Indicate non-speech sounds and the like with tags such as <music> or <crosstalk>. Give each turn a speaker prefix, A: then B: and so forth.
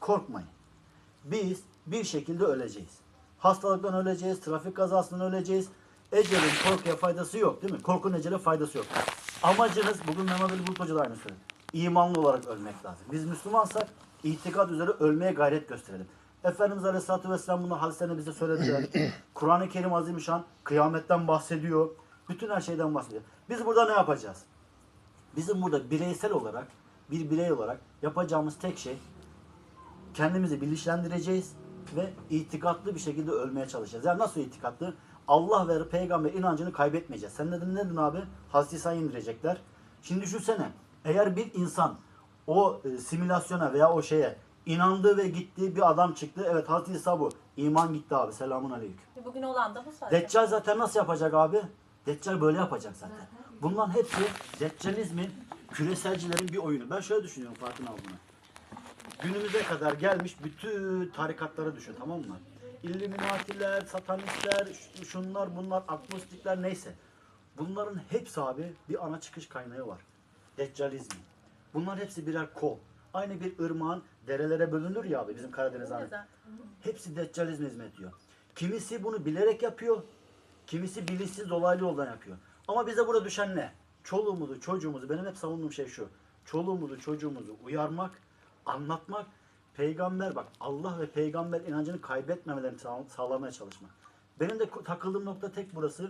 A: korkmayın. Biz bir şekilde öleceğiz. Hastalıktan öleceğiz, trafik kazasından öleceğiz. Ecelin korkuya faydası yok değil mi? Korkunun ecele faydası yok. Amacınız, bugün Mehmet Ali Bulut Hoca da aynı söyledi. İmanlı olarak ölmek lazım. Biz Müslümansak itikad üzere ölmeye gayret gösterelim. Efendimiz Aleyhisselatü Vesselam bunu hadislerinde bize söylediler. <clears throat> Kur'an-ı Kerim Azimüşşan kıyametten bahsediyor. Bütün her şeyden bahsediyor. Biz burada ne yapacağız? Bizim burada bireysel olarak, bir birey olarak yapacağımız tek şey kendimizi bilinçlendireceğiz ve itikatlı bir şekilde ölmeye çalışacağız. Yani nasıl itikatlı? Allah ve peygamber inancını kaybetmeyeceğiz. Sen dedin ne dedin abi? Hazreti İsa'yı indirecekler. Şimdi düşünsene eğer bir insan o e, simülasyona veya o şeye inandı ve gitti bir adam çıktı. Evet Hazreti İsa bu. İman gitti abi. Selamun aleyküm.
B: Bugün olan da bu zaten.
A: Deccal zaten nasıl yapacak abi? Deccal böyle yapacak zaten. Bunların hepsi Deccalizmin küreselcilerin bir oyunu. Ben şöyle düşünüyorum Fatih bunu. Günümüze kadar gelmiş bütün tarikatları düşün tamam mı? İlluminatiler, satanistler, şunlar bunlar, agnostikler neyse. Bunların hepsi abi bir ana çıkış kaynağı var. Deccalizmin. Bunların hepsi birer kol. Aynı bir ırmağın derelere bölünür ya abi bizim Karadeniz.
B: Güzel.
A: Hepsi deccalizme hizmet ediyor. Kimisi bunu bilerek yapıyor. Kimisi bilinçsiz dolaylı yoldan yapıyor. Ama bize burada düşen ne? Çoluğumuzu, çocuğumuzu, benim hep savunduğum şey şu. Çoluğumuzu, çocuğumuzu uyarmak, anlatmak, peygamber bak Allah ve peygamber inancını kaybetmemelerini sağ- sağlamaya çalışmak. Benim de takıldığım nokta tek burası.